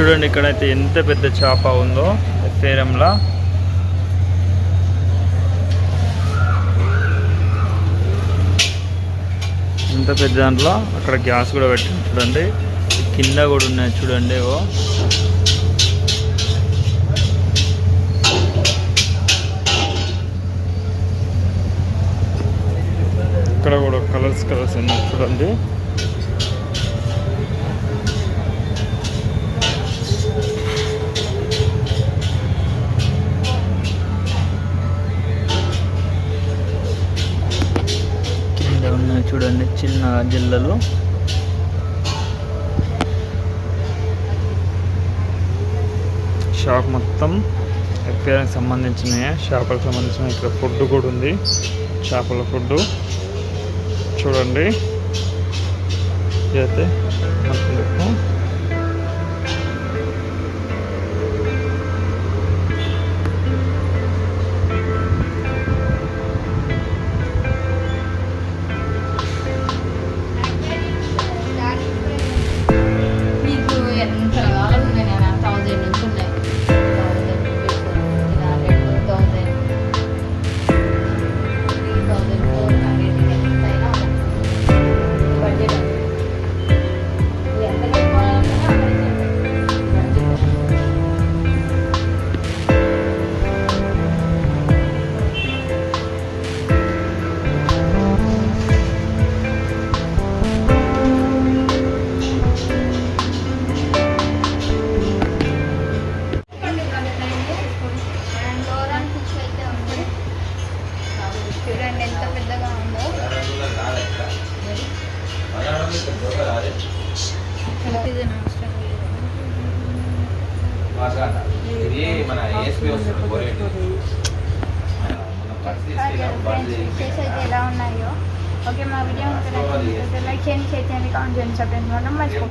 చూడండి ఇక్కడైతే ఎంత పెద్ద చేప ఉందో ఎఫేరంలా ఇంత పెద్ద దాంట్లో అక్కడ గ్యాస్ కూడా పెట్టింది చూడండి. కింద కూడా ఉన్నాయి చూడండి ఓ. ఇక్కడ కూడా కలర్స్ కలర్స్ ఉన్నాయి చూడండి. ఉన్నాయి చూడండి చిన్న జిల్లలు. షాప్ మొత్తం ఎఫ్ఐఆర్కి సంబంధించినవి చేపలకు సంబంధించిన ఇక్కడ ఫుడ్ కూడా ఉంది. చేపల ఫుడ్ చూడండి. ఇదైతే మొత్తం building. ఇది మన ఏఎస్పీ వస్తుంది ఎలా ఉన్నాయో. ఓకే మా వీడియో లైక్ చేయండి చైతన్య కామెంట్ చేయండి సబ్స్క్రైబ్ చేయడం. మర్చిపోకండి